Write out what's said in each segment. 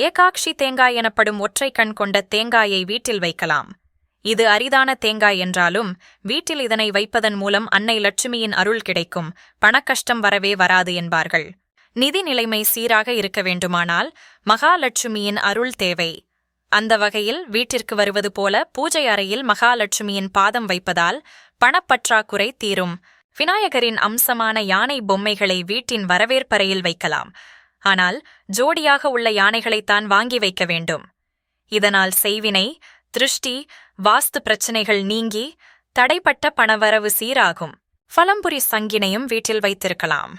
ஏகாக்ஷி தேங்காய் எனப்படும் ஒற்றை கண் கொண்ட தேங்காயை வீட்டில் வைக்கலாம். இது அரிதான தேங்காய் என்றாலும் வீட்டில் இதனை வைப்பதன் மூலம் அன்னை லட்சுமியின் அருள் கிடைக்கும் பணக்கஷ்டம் வரவே வராது என்பார்கள். நிதி நிலைமை சீராக இருக்க வேண்டுமானால் மகாலட்சுமியின் அருள் தேவை. அந்த வகையில் வீட்டிற்கு வருவது போல பூஜை அறையில் மகாலட்சுமியின் பாதம் வைப்பதால் பணப்பற்றாக்குறை தீரும். விநாயகரின் அம்சமான யானை பொம்மைகளை வீட்டின் வரவேற்பறையில் வைக்கலாம். ஆனால் ஜோடியாக உள்ள யானைகளைத்தான் வாங்கி வைக்க வேண்டும். இதனால் செய்வினை திருஷ்டி வாஸ்து பிரச்சனைகள் நீங்கி தடைப்பட்ட பணவரவு சீராகும். பலம்புரி சங்கினையும் வீட்டில் வைத்திருக்கலாம்.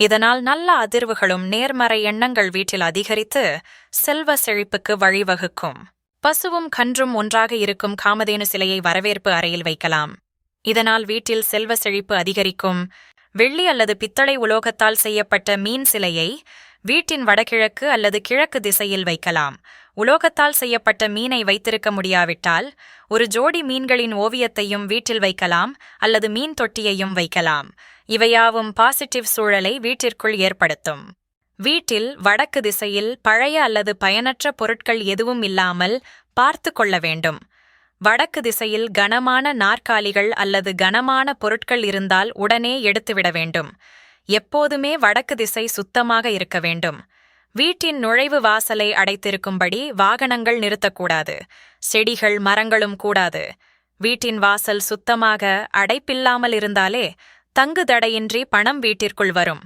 இதனால் நல்ல அதிர்வுகளும் நேர்மறை எண்ணங்கள் வீட்டில் அதிகரித்து செல்வ செழிப்புக்கு வழிவகுக்கும். பசுவும் கன்றும் ஒன்றாக இருக்கும் காமதேனு சிலையை வரவேற்பு அறையில் வைக்கலாம். இதனால் வீட்டில் செல்வ செழிப்பு அதிகரிக்கும். வெள்ளி அல்லது பித்தளை உலோகத்தால் செய்யப்பட்ட மீன் சிலையை வீட்டின் வடகிழக்கு அல்லது கிழக்கு திசையில் வைக்கலாம். உலோகத்தால் செய்யப்பட்ட மீனை வைத்திருக்க முடியாவிட்டால் ஒரு ஜோடி மீன்களின் ஓவியத்தையும் வீட்டில் வைக்கலாம் அல்லது மீன் தொட்டியையும் வைக்கலாம். இவையாவும் பாசிட்டிவ் சூழலை வீட்டிற்குள் ஏற்படுத்தும். வீட்டில் வடக்கு திசையில் பழைய அல்லது பயனற்ற பொருட்கள் எதுவும் இல்லாமல் பார்த்து கொள்ள வேண்டும். வடக்கு திசையில் கனமான நாற்காலிகள் அல்லது கனமான பொருட்கள் இருந்தால் உடனே எடுத்துவிட வேண்டும். எப்போதுமே வடக்கு திசை சுத்தமாக இருக்க வேண்டும். வீட்டின் நுழைவு வாசலை அடைத்திருக்கும்படி வாகனங்கள் நிறுத்தக்கூடாது. செடிகள் மரங்களும் கூடாது. வீட்டின் வாசல் சுத்தமாக அடைப்பில்லாமல் இருந்தாலே தங்கு தடையின்றி பணம் வீட்டிற்குள் வரும்.